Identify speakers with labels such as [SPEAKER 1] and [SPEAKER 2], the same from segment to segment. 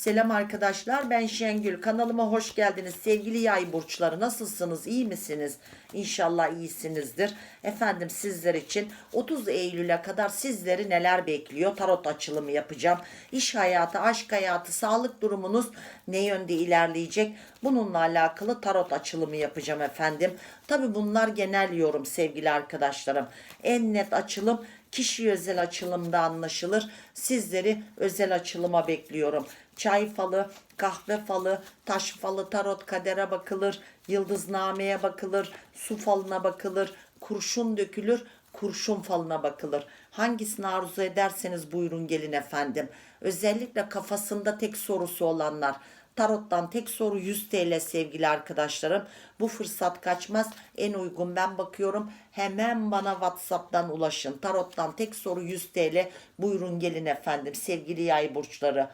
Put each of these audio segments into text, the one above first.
[SPEAKER 1] Selam arkadaşlar ben Şengül. Kanalıma hoş geldiniz. Sevgili yay burçları nasılsınız? İyi misiniz? İnşallah iyisinizdir. Efendim sizler için 30 Eylül'e kadar sizleri neler bekliyor? Tarot açılımı yapacağım. İş hayatı aşk hayatı sağlık durumunuz ne yönde ilerleyecek? Bununla alakalı tarot açılımı yapacağım efendim. Tabi bunlar genel yorum sevgili arkadaşlarım. En net açılım Kişi özel açılımda anlaşılır. Sizleri özel açılıma bekliyorum. Çay falı, kahve falı, taş falı, tarot kadere bakılır, yıldıznameye bakılır, su falına bakılır, kurşun dökülür, kurşun falına bakılır. Hangisini arzu ederseniz buyurun gelin efendim. Özellikle kafasında tek sorusu olanlar Tarot'tan tek soru 100 TL sevgili arkadaşlarım. Bu fırsat kaçmaz. En uygun ben bakıyorum. Hemen bana WhatsApp'tan ulaşın. Tarot'tan tek soru 100 TL. Buyurun gelin efendim sevgili yay burçları.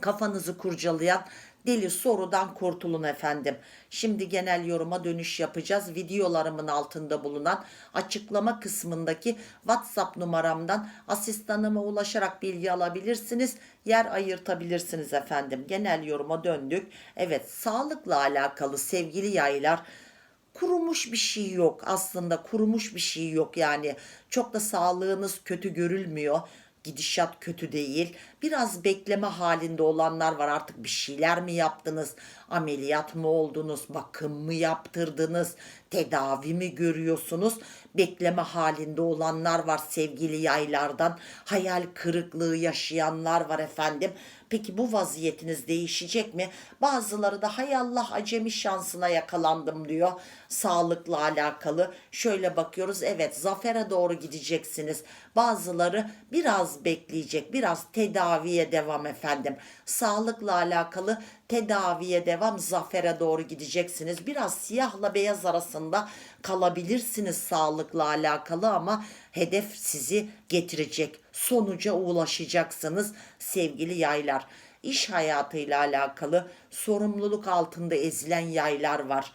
[SPEAKER 1] Kafanızı kurcalayan deli sorudan kurtulun efendim. Şimdi genel yoruma dönüş yapacağız. Videolarımın altında bulunan açıklama kısmındaki WhatsApp numaramdan asistanıma ulaşarak bilgi alabilirsiniz. Yer ayırtabilirsiniz efendim. Genel yoruma döndük. Evet sağlıkla alakalı sevgili yaylar kurumuş bir şey yok aslında kurumuş bir şey yok yani çok da sağlığınız kötü görülmüyor gidişat kötü değil. Biraz bekleme halinde olanlar var. Artık bir şeyler mi yaptınız? Ameliyat mı oldunuz? Bakım mı yaptırdınız? Tedavi mi görüyorsunuz? Bekleme halinde olanlar var sevgili yaylardan. Hayal kırıklığı yaşayanlar var efendim. Peki bu vaziyetiniz değişecek mi? Bazıları da hay Allah acemi şansına yakalandım diyor. Sağlıkla alakalı. Şöyle bakıyoruz evet zafere doğru gideceksiniz. Bazıları biraz bekleyecek. Biraz tedaviye devam efendim. Sağlıkla alakalı tedaviye devam zafere doğru gideceksiniz. Biraz siyahla beyaz arasında kalabilirsiniz sağlıkla alakalı ama hedef sizi getirecek. Sonuca ulaşacaksınız sevgili yaylar. İş hayatıyla alakalı sorumluluk altında ezilen yaylar var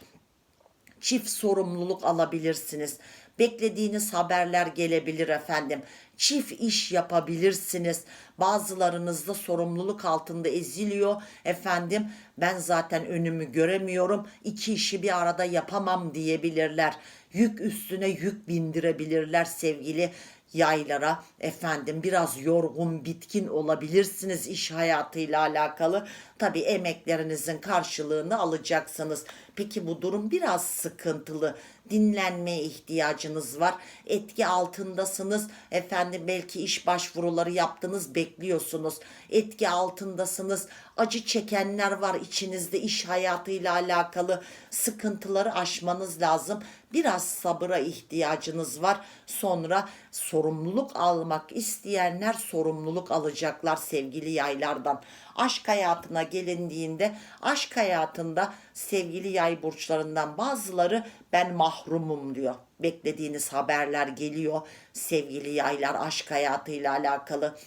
[SPEAKER 1] çift sorumluluk alabilirsiniz. Beklediğiniz haberler gelebilir efendim. Çift iş yapabilirsiniz. Bazılarınız da sorumluluk altında eziliyor. Efendim ben zaten önümü göremiyorum. İki işi bir arada yapamam diyebilirler. Yük üstüne yük bindirebilirler sevgili yaylara efendim biraz yorgun bitkin olabilirsiniz iş hayatıyla alakalı tabi emeklerinizin karşılığını alacaksınız peki bu durum biraz sıkıntılı dinlenmeye ihtiyacınız var. Etki altındasınız. Efendim belki iş başvuruları yaptınız bekliyorsunuz. Etki altındasınız. Acı çekenler var içinizde iş hayatıyla alakalı. Sıkıntıları aşmanız lazım. Biraz sabıra ihtiyacınız var. Sonra sorumluluk almak isteyenler sorumluluk alacaklar sevgili yaylardan aşk hayatına gelindiğinde aşk hayatında sevgili yay burçlarından bazıları ben mahrumum diyor. Beklediğiniz haberler geliyor sevgili yaylar aşk hayatıyla alakalı.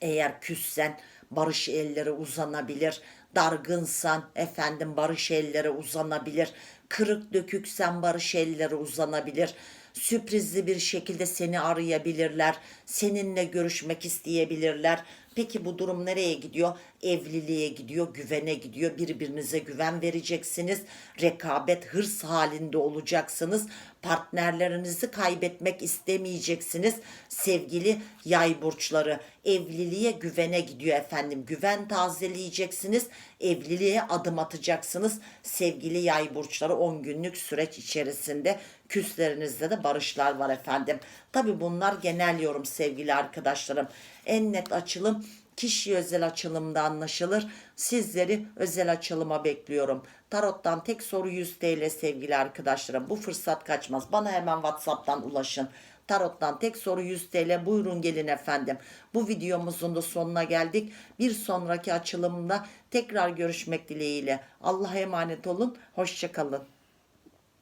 [SPEAKER 1] Eğer küssen barış elleri uzanabilir. Dargınsan efendim barış elleri uzanabilir. Kırık döküksen barış elleri uzanabilir. Sürprizli bir şekilde seni arayabilirler. Seninle görüşmek isteyebilirler. Peki bu durum nereye gidiyor? Evliliğe gidiyor, güvene gidiyor. Birbirinize güven vereceksiniz. Rekabet, hırs halinde olacaksınız. Partnerlerinizi kaybetmek istemeyeceksiniz. Sevgili yay burçları, evliliğe güvene gidiyor efendim. Güven tazeleyeceksiniz. Evliliğe adım atacaksınız. Sevgili yay burçları 10 günlük süreç içerisinde küslerinizde de barışlar var efendim. Tabi bunlar genel yorum sevgili arkadaşlarım. En net açılım kişi özel açılımda anlaşılır. Sizleri özel açılıma bekliyorum. Tarot'tan tek soru 100 TL sevgili arkadaşlarım. Bu fırsat kaçmaz. Bana hemen WhatsApp'tan ulaşın. Tarot'tan tek soru 100 TL buyurun gelin efendim. Bu videomuzun da sonuna geldik. Bir sonraki açılımda tekrar görüşmek dileğiyle. Allah'a emanet olun. Hoşçakalın.